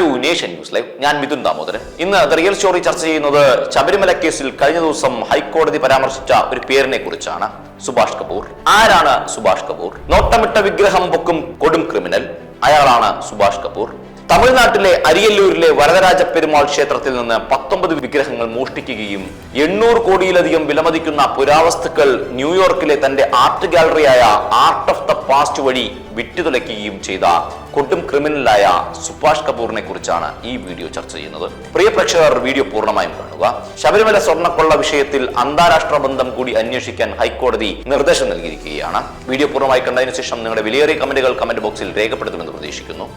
To nation news live. ഞാൻ മിഥുൻ ദാമോദരൻ. ഇന്ന് the real story ചർച്ച ചെയ്യുന്നത് ശബരിമല കേസിൽ കഴിഞ്ഞ ദിവസം ഹൈക്കോടതി പരാമർശിച്ച ഒരു പേരിനെ കുറിച്ചാണ്. സുഭാഷ് കപൂർ. ആരാണ് സുഭാഷ് കപൂർ? നോട്ടമിട്ട വിഗ്രഹം പൊക്കും കൊടും ക്രിമിനൽ. അയാളാണ് സുഭാഷ് കപൂർ. തമിഴ്നാട്ടിലെ അരിയല്ലൂരിലെ വരദരാജ പെരുമാൾ ക്ഷേത്രത്തിൽ നിന്ന് പത്തൊമ്പത് വിഗ്രഹങ്ങൾ മോഷ്ടിക്കുകയും എണ്ണൂറ് കോടിയിലധികം വിലമതിക്കുന്ന പുരാവസ്തുക്കൾ ന്യൂയോർക്കിലെ തന്റെ ആർട്ട് ഗാലറിയായ ആർട്ട് ഓഫ് ദ പാസ്റ്റ് വഴി വിറ്റുതുലയ്ക്കുകയും ചെയ്ത കൊടും ക്രിമിനലായ സുഭാഷ് കപൂറിനെ കുറിച്ചാണ് ഈ വീഡിയോ ചർച്ച ചെയ്യുന്നത്. പ്രിയ പ്രേക്ഷകർ വീഡിയോ പൂർണമായും കാണുക. ശബരിമല സ്വർണക്കൊള്ള വിഷയത്തിൽ അന്താരാഷ്ട്ര ബന്ധം കൂടി അന്വേഷിക്കാൻ ഹൈക്കോടതി നിർദ്ദേശം നൽകിയിരിക്കുകയാണ്. വീഡിയോ പൂർണമായി കണ്ടതിനു ശേഷം നിങ്ങളുടെ വിലയേറിയ കമന്റുകൾ കമന്റ് ബോക്സിൽ രേഖപ്പെടുത്തുമെന്ന് പ്രതീക്ഷിക്കുന്നു.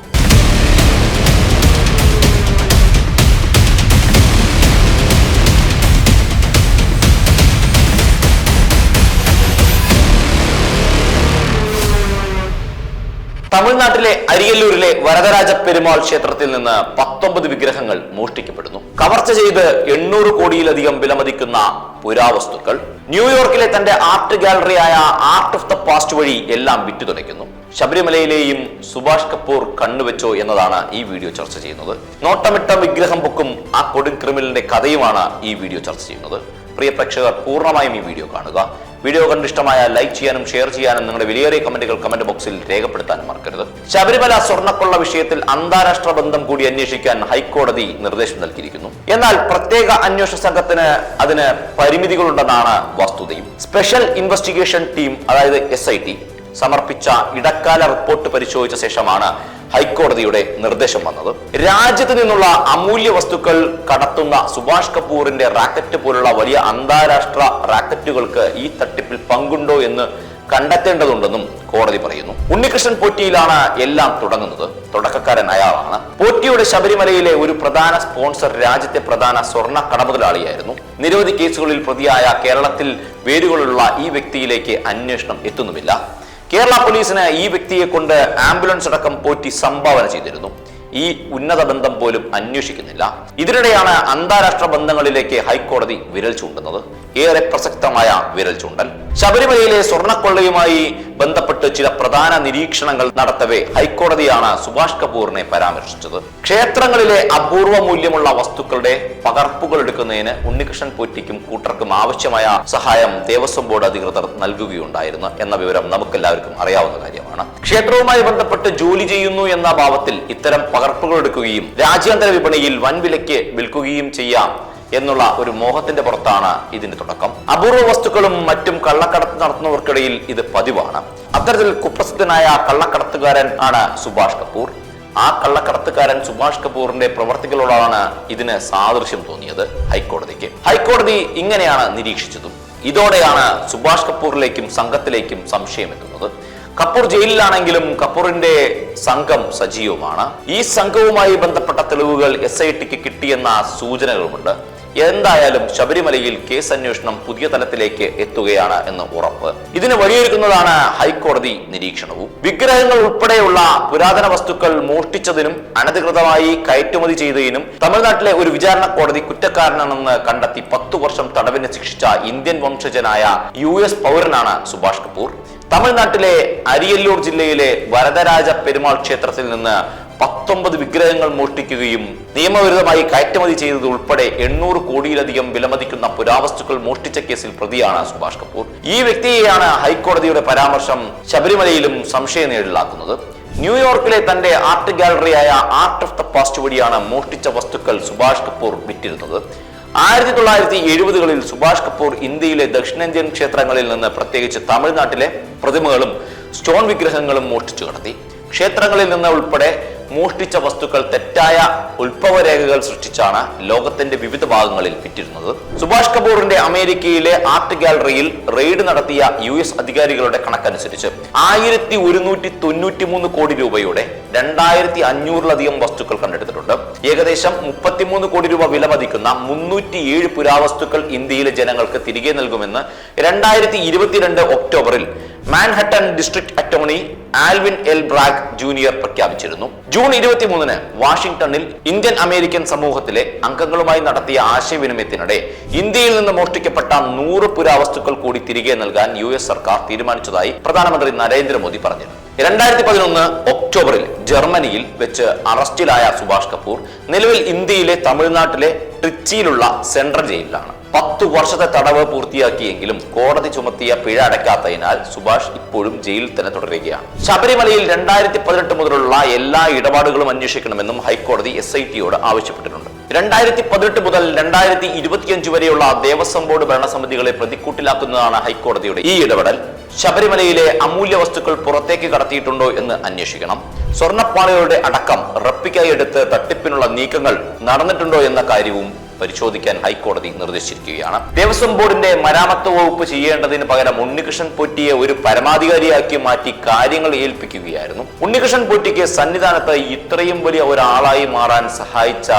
തമിഴ്നാട്ടിലെ അരിയല്ലൂരിലെ വരദരാജ പെരുമാൾ ക്ഷേത്രത്തിൽ നിന്ന് പത്തൊമ്പത് വിഗ്രഹങ്ങൾ മോഷ്ടിക്കപ്പെടുന്നു. കവർച്ച ചെയ്ത് എണ്ണൂറ് കോടിയിലധികം വിലമതിക്കുന്ന പുരാവസ്തുക്കൾ. ന്യൂയോർക്കിലെ തന്റെ ആർട്ട് ഗാലറിയായ ആർട്ട് ഓഫ് ദ പാസ്റ്റ് വഴി എല്ലാം വിറ്റുതുലയ്ക്കുന്നു ശബരിമലയിലെയും സുഭാഷ് കപൂർ കണ്ണുവെച്ചോ എന്നതാണ് ഈ വീഡിയോ ചർച്ച ചെയ്യുന്നത്. നോട്ടമിട്ട വിഗ്രഹം പൊക്കും ആ കൊടും ക്രിമിനലിന്റെ കഥയുമാണ് ഈ വീഡിയോ ചർച്ച ചെയ്യുന്നത്. പ്രിയ പ്രേക്ഷകർ പൂർണമായും ഈ വീഡിയോ കാണുക. വീഡിയോ കണ്ടിഷ്ടമായ ലൈക്ക് ചെയ്യാനും ഷെയർ ചെയ്യാനും നിങ്ങളുടെ വിലയേറിയ കമന്റുകൾ കമന്റ് ബോക്സിൽ രേഖപ്പെടുത്താനും മറക്കരുത്. ശബരിമല സ്വർണക്കൊള്ള വിഷയത്തിൽ അന്താരാഷ്ട്ര ബന്ധം കൂടി അന്വേഷിക്കാൻ ഹൈക്കോടതി നിർദ്ദേശം നൽകിയിരിക്കുന്നു. എന്നാൽ പ്രത്യേക അന്വേഷണ സംഘത്തിന് അതിന് പരിമിതികളുണ്ടെന്നാണ് വസ്തുതയും. സ്പെഷ്യൽ ഇൻവെസ്റ്റിഗേഷൻ ടീം അതായത് എസ് സമർപ്പിച്ച ഇടക്കാല റിപ്പോർട്ട് പരിശോധിച്ച ശേഷമാണ് ഹൈക്കോടതിയുടെ നിർദ്ദേശം വന്നത്. രാജ്യത്ത് നിന്നുള്ള അമൂല്യ വസ്തുക്കൾ കടത്തുന്ന സുഭാഷ് കപൂറിന്റെ റാക്കറ്റ് പോലുള്ള വലിയ അന്താരാഷ്ട്ര റാക്കറ്റുകൾക്ക് ഈ തട്ടിപ്പിൽ പങ്കുണ്ടോ എന്ന് കണ്ടെത്തേണ്ടതുണ്ടെന്നും കോടതി പറയുന്നു. ഉണ്ണികൃഷ്ണൻ പോറ്റിയിലാണ് എല്ലാം തുടങ്ങുന്നത്. തുടക്കക്കാരൻ അയാളാണ്. പോറ്റിയുടെ ശബരിമലയിലെ ഒരു പ്രധാന സ്പോൺസർ രാജ്യത്തെ പ്രധാന സ്വർണ കടമുതലാളിയായിരുന്നു. നിരവധി കേസുകളിൽ പ്രതിയായ കേരളത്തിൽ വേരുകളുള്ള ഈ വ്യക്തിയിലേക്ക് അന്വേഷണം എത്തുന്നുമില്ല. കേരള പോലീസിന് ഈ വ്യക്തിയെ കൊണ്ട് ആംബുലൻസ് അടക്കം പോറ്റി സംഭാവന ചെയ്തിരുന്നു. ഈ ഉന്നത ബന്ധം പോലും അന്വേഷിക്കുന്നില്ല. ഇതിനിടെയാണ് അന്താരാഷ്ട്ര ബന്ധങ്ങളിലേക്ക് ഹൈക്കോടതി വിരൽ ചൂണ്ടുന്നത്. ഏറെ പ്രസക്തമായ വിരൽ ചൂണ്ടൽ. ശബരിമലയിലെ സ്വർണക്കൊള്ളയുമായി ബന്ധപ്പെട്ട് ചില പ്രധാന നിരീക്ഷണങ്ങൾ നടത്തവേ ഹൈക്കോടതിയാണ് സുഭാഷ് കപൂറിനെ പരാമർശിച്ചത്. ക്ഷേത്രങ്ങളിലെ അപൂർവ മൂല്യമുള്ള വസ്തുക്കളുടെ പകർപ്പുകൾ എടുക്കുന്നതിന് ഉണ്ണികൃഷ്ണൻ പോറ്റിക്കും കൂട്ടർക്കും ആവശ്യമായ സഹായം ദേവസ്വം ബോർഡ് അധികൃതർ നൽകുകയുണ്ടായിരുന്നു എന്ന വിവരം നമുക്കെല്ലാവർക്കും അറിയാവുന്ന കാര്യമാണ്. ക്ഷേത്രവുമായി ബന്ധപ്പെട്ട് ജോലി ചെയ്യുന്നു എന്ന ഭാവത്തിൽ ഇത്തരം പകർപ്പുകൾ എടുക്കുകയും രാജ്യാന്തര വിപണിയിൽ വൻവിലയ്ക്ക് വിൽക്കുകയും ചെയ്യാം. എന്നുള്ള ഒരു മോഹത്തിന്റെ പുറത്താണ് ഇതിന്റെ തുടക്കം. അപൂർവ വസ്തുക്കളും മറ്റും കള്ളക്കടത്ത് നടത്തുന്നവർക്കിടയിൽ ഇത് പതിവാണ്. അത്തരത്തിൽ കുപ്രസിദ്ധനായ കള്ളക്കടത്തുകാരൻ ആണ് സുഭാഷ് കപൂർ. ആ കള്ളക്കടത്തുകാരൻ സുഭാഷ് കപൂറിന്റെ പ്രവർത്തികളോടാണ് ഇതിന് സാദൃശ്യം തോന്നിയത് ഹൈക്കോടതിക്ക്. ഹൈക്കോടതി ഇങ്ങനെയാണ് നിരീക്ഷിച്ചതും. ഇതോടെയാണ് സുഭാഷ് കപൂറിലേക്കും സംഘത്തിലേക്കും സംശയം എത്തുന്നത്. കപൂർ ജയിലിലാണെങ്കിലും കപൂറിന്റെ സംഘം സജീവമാണ്. ഈ സംഘവുമായി ബന്ധപ്പെട്ട തെളിവുകൾ എസ് ഐ ടിക്ക് കിട്ടിയെന്ന സൂചനകളുമുണ്ട്. എന്തായാലും ശബരിമലയിൽ കേസ് അന്വേഷണം പുതിയ തലത്തിലേക്ക് എത്തുകയാണ് എന്ന് ഉറപ്പ്. ഇതിന് വഴിയൊരുക്കുന്നതാണ് ഹൈക്കോടതി നിരീക്ഷണവും. വിഗ്രഹങ്ങൾ ഉൾപ്പെടെയുള്ള പുരാതന വസ്തുക്കൾ മോഷ്ടിച്ചതിനും അനധികൃതമായി കയറ്റുമതി ചെയ്തതിനും തമിഴ്നാട്ടിലെ ഒരു വിചാരണ കോടതി കുറ്റക്കാരനാണെന്ന് കണ്ടെത്തി പത്തു വർഷം തടവിന് ശിക്ഷിച്ച ഇന്ത്യൻ വംശജനായ യു എസ് പൗരനാണ് സുഭാഷ് കപൂർ. തമിഴ്നാട്ടിലെ അരിയല്ലൂർ ജില്ലയിലെ വരദരാജ പെരുമാൾ ക്ഷേത്രത്തിൽ നിന്ന് പത്തൊമ്പത് വിഗ്രഹങ്ങൾ മോഷ്ടിക്കുകയും നിയമവിരുദ്ധമായി കയറ്റുമതി ചെയ്തത് ഉൾപ്പെടെ എണ്ണൂറ് കോടിയിലധികം വിലമതിക്കുന്ന പുരാവസ്തുക്കൾ മോഷ്ടിച്ച കേസിൽ പ്രതിയാണ് സുഭാഷ് കപൂർ. ഈ വ്യക്തിയെയാണ് ഹൈക്കോടതിയുടെ പരാമർശം ശബരിമലയിലും സംശയ നേരിലാക്കുന്നത് ന്യൂയോർക്കിലെ തന്റെ ആർട്ട് ഗാലറിയായ ആർട്ട് ഓഫ് ദ പാസ്റ്റ് വഴിയാണ് മോഷ്ടിച്ച വസ്തുക്കൾ സുഭാഷ് കപൂർ വിറ്റിരുന്നത്. ആയിരത്തി തൊള്ളായിരത്തി എഴുപതുകളിൽ സുഭാഷ് കപൂർ ഇന്ത്യയിലെ ദക്ഷിണേന്ത്യൻ ക്ഷേത്രങ്ങളിൽ നിന്ന് പ്രത്യേകിച്ച് തമിഴ്നാട്ടിലെ പ്രതിമകളും സ്റ്റോൺ വിഗ്രഹങ്ങളും മോഷ്ടിച്ചു കടത്തി. ക്ഷേത്രങ്ങളിൽ നിന്ന് ഉൾപ്പെടെ മോഷ്ടിച്ച വസ്തുക്കൾ തെറ്റായ ഉത്ഭവരേഖകൾ സൃഷ്ടിച്ചാണ് ലോകത്തിന്റെ വിവിധ ഭാഗങ്ങളിൽ വിറ്റിരുന്നത്. സുഭാഷ് കപൂറിന്റെ അമേരിക്കയിലെ ആർട്ട് ഗാലറിയിൽ റെയ്ഡ് നടത്തിയ യു എസ് അധികാരികളുടെ കണക്കനുസരിച്ച് ആയിരത്തി ഒരുന്നൂറ്റി തൊണ്ണൂറ്റി മൂന്ന് കോടി രൂപയുടെ രണ്ടായിരത്തി അഞ്ഞൂറിലധികം വസ്തുക്കൾ കണ്ടെടുത്തിട്ടുണ്ട്. ഏകദേശം മുപ്പത്തിമൂന്ന് കോടി രൂപ വില മതിക്കുന്ന മുന്നൂറ്റി ഏഴ് പുരാവസ്തുക്കൾ ഇന്ത്യയിലെ ജനങ്ങൾക്ക് തിരികെ നൽകുമെന്ന് രണ്ടായിരത്തി ഇരുപത്തിരണ്ട് ഒക്ടോബറിൽ Manhattan district attorney Alvin L Bragg junior പ്രഖ്യാപിച്ചിരുന്നു. ജൂൺ ഇരുപത്തിമൂന്നിന് വാഷിംഗ്ടണിൽ ഇന്ത്യൻ അമേരിക്കൻ സമൂഹത്തിലെ അംഗങ്ങളുമായി നടത്തിയ ആശയവിനിമയത്തിനിടെ ഇന്ത്യയിൽ നിന്ന് മോഷ്ടിക്കപ്പെട്ട നൂറ് പുരാവസ്തുക്കൾ കൂടി തിരികെ നൽകാൻ യു സർക്കാർ തീരുമാനിച്ചതായി പ്രധാനമന്ത്രി നരേന്ദ്രമോദി പറഞ്ഞിരുന്നു രണ്ടായിരത്തി പതിനൊന്ന് ഒക്ടോബറിൽ ജർമ്മനിയിൽ വെച്ച് അറസ്റ്റിലായ സുഭാഷ് കപൂർ നിലവിൽ ഇന്ത്യയിലെ തമിഴ്നാട്ടിലെ ട്രിച്ചിയിലുള്ള സെൻട്രൽ ജയിലിലാണ്. പത്തു വർഷത്തെ തടവ് പൂർത്തിയാക്കിയെങ്കിലും കോടതി ചുമത്തിയ പിഴ അടയ്ക്കാത്തതിനാൽ സുഭാഷ് ഇപ്പോഴും ജയിലിൽ തന്നെ തുടരുകയാണ്. ശബരിമലയിൽ രണ്ടായിരത്തി പതിനെട്ട് മുതലുള്ള എല്ലാ ഇടപാടുകളും അന്വേഷിക്കണമെന്നും ഹൈക്കോടതി എസ് ഐ ടിയോട് ആവശ്യപ്പെട്ടിട്ടുണ്ട്. രണ്ടായിരത്തി പതിനെട്ട് മുതൽ രണ്ടായിരത്തി ഇരുപത്തിയഞ്ച് വരെയുള്ള ദേവസ്വം ബോർഡ് ഭരണസമിതികളെ പ്രതിക്കൂട്ടിലാക്കുന്നതാണ് ഹൈക്കോടതിയുടെ ഈ ഇടപെടൽ. ശബരിമലയിലെ അമൂല്യ വസ്തുക്കൾ പുറത്തേക്ക് കടത്തിയിട്ടുണ്ടോ എന്ന് അന്വേഷിക്കണം. സ്വർണപ്പാളികളുടെ അടക്കം റപ്പിക്കായി എടുത്ത് തട്ടിപ്പിനുള്ള നീക്കങ്ങൾ നടന്നിട്ടുണ്ടോ എന്ന കാര്യവും പരിശോധിക്കാൻ ഹൈക്കോടതി നിർദ്ദേശിച്ചിരിക്കുകയാണ്. ദേവസ്വം ബോർഡിന്റെ മരാമത്ത് വകുപ്പ് ചെയ്യേണ്ടതിന് പകരം ഉണ്ണികൃഷ്ണൻ പൊറ്റിയെ ഒരു പരമാധികാരിയാക്കി മാറ്റി കാര്യങ്ങൾ ഏൽപ്പിക്കുകയായിരുന്നു. ഉണ്ണികൃഷ്ണൻ പൊറ്റിക്ക് സന്നിധാനത്ത് ഇത്രയും വലിയ ഒരാളായി മാറാൻ സഹായിച്ച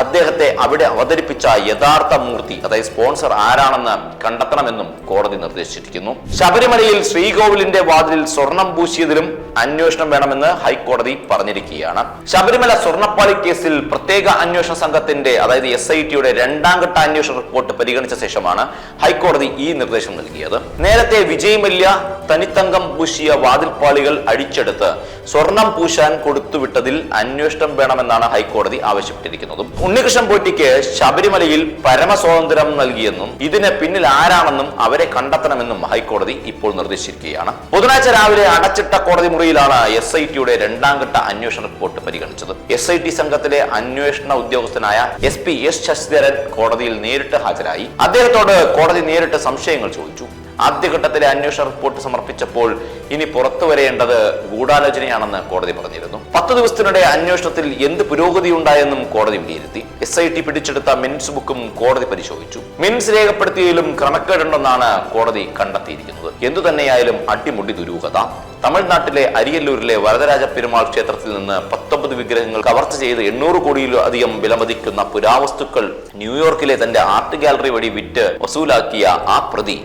അദ്ദേഹത്തെ അവിടെ അവതരിപ്പിച്ച യഥാർത്ഥ മൂർത്തി അതായത് സ്പോൺസർ ആരാണെന്ന് കണ്ടെത്തണമെന്നും കോടതി നിർദ്ദേശിച്ചിരിക്കുന്നു. ശബരിമലയിൽ ശ്രീകോവിലിന്റെ വാതിലിൽ സ്വർണം പൂശിയതിലും അന്വേഷണം വേണമെന്ന് ഹൈക്കോടതി പറഞ്ഞിരിക്കുകയാണ്. ശബരിമല സ്വർണപ്പാളി കേസിൽ പ്രത്യേക അന്വേഷണ സംഘത്തിന്റെ അതായത് എസ് ഐ ടിയുടെ രണ്ടാം ഘട്ട അന്വേഷണ റിപ്പോർട്ട് പരിഗണിച്ച ശേഷമാണ് ഹൈക്കോടതി ഈ നിർദ്ദേശം നൽകിയത്. നേരത്തെ വിജയ് മല്യ തനിത്തങ്കം പൂശിയ വാതിൽപ്പാളികൾ അഴിച്ചെടുത്ത് സ്വർണം പൂശാൻ കൊടുത്തുവിട്ടതിൽ അന്വേഷണം വേണമെന്നാണ് ഹൈക്കോടതി ആവശ്യപ്പെട്ടിരിക്കുന്നത്. ഉണ്ണികൃഷ്ണൻ പോറ്റിക്ക് ശബരിമലയിൽ പരമസ്വാതന്ത്ര്യം നൽകിയെന്നും ഇതിന് പിന്നിൽ ആരാണെന്നും അവരെ കണ്ടെത്തണമെന്നും ഹൈക്കോടതി ഇപ്പോൾ നിർദ്ദേശിച്ചിരിക്കുകയാണ്. ബുധനാഴ്ച രാവിലെ അടച്ചിട്ട കോടതി മുറിയിലാണ് എസ് ഐ ടിയുടെ രണ്ടാം ഘട്ട അന്വേഷണ റിപ്പോർട്ട് പരിഗണിച്ചത്. എസ് ഐ ടി സംഘത്തിലെ അന്വേഷണ ഉദ്യോഗസ്ഥനായ എസ് പി എസ് ശശിധരൻ കോടതിയിൽ നേരിട്ട് ഹാജരായി. അദ്ദേഹത്തോട് കോടതി നേരിട്ട് സംശയങ്ങൾ ചോദിച്ചു. ആദ്യഘട്ടത്തിലെ അന്വേഷണ റിപ്പോർട്ട് സമർപ്പിച്ചപ്പോൾ ഇനി പുറത്തു വരേണ്ടത് ഗൂഢാലോചനയാണെന്ന് കോടതി പറഞ്ഞിരുന്നു. പത്ത് ദിവസത്തിനിടെ അന്വേഷണത്തിൽ എന്ത് പുരോഗതി ഉണ്ടായെന്നും കോടതി വിലയിരുത്തി. എസ് ഐ ടി പിടിച്ചെടുത്ത മിൻസ് ബുക്കും കോടതി പരിശോധിച്ചു. മിൻസ് രേഖപ്പെടുത്തിയതിലും ക്രമക്കേടുണ്ടെന്നാണ് കോടതി കണ്ടെത്തിയിരിക്കുന്നത്. എന്തു തന്നെയായാലും അടിമുടി ദുരൂഹത. തമിഴ്നാട്ടിലെ അരിയല്ലൂരിലെ വരദരാജ പെരുമാൾ ക്ഷേത്രത്തിൽ നിന്ന് പത്തൊമ്പത് വിഗ്രഹങ്ങൾ കവർച്ച ചെയ്ത് എണ്ണൂറ് കോടിയിലധികം വിലമതിക്കുന്ന പുരാവസ്തുക്കൾ ന്യൂയോർക്കിലെ തന്റെ ആർട്ട് ഗാലറി വഴി വിറ്റ് വസൂലാക്കിയ ആ പ്രതി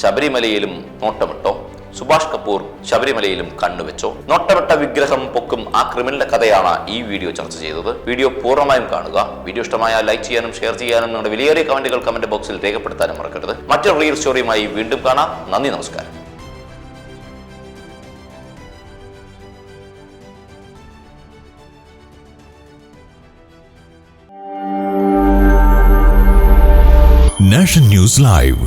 ശബരിമലയിലും നോട്ടമിട്ടോ? സുഭാഷ് കപൂർ ശബരിമലയിലും കണ്ണുവെച്ചോ? നോട്ടമിട്ട വിഗ്രഹം പൊക്കും ആ ക്രിമിനലിന്റെ കഥയാണ് ഈ വീഡിയോ ചർച്ച ചെയ്തത്. വീഡിയോ പൂർണമായും കാണുക. വീഡിയോ ഇഷ്ടമായ ലൈക്ക് ചെയ്യാനും ഷെയർ ചെയ്യാനും നിങ്ങളുടെ വിലയേറിയ കമന്റുകൾ കമന്റ് ബോക്സിൽ രേഖപ്പെടുത്താനും മറക്കരുത്. മറ്റൊരു റിയൽ സ്റ്റോറിയുമായി വീണ്ടും കാണാം. നന്ദി നമസ്കാരം. Nation news live.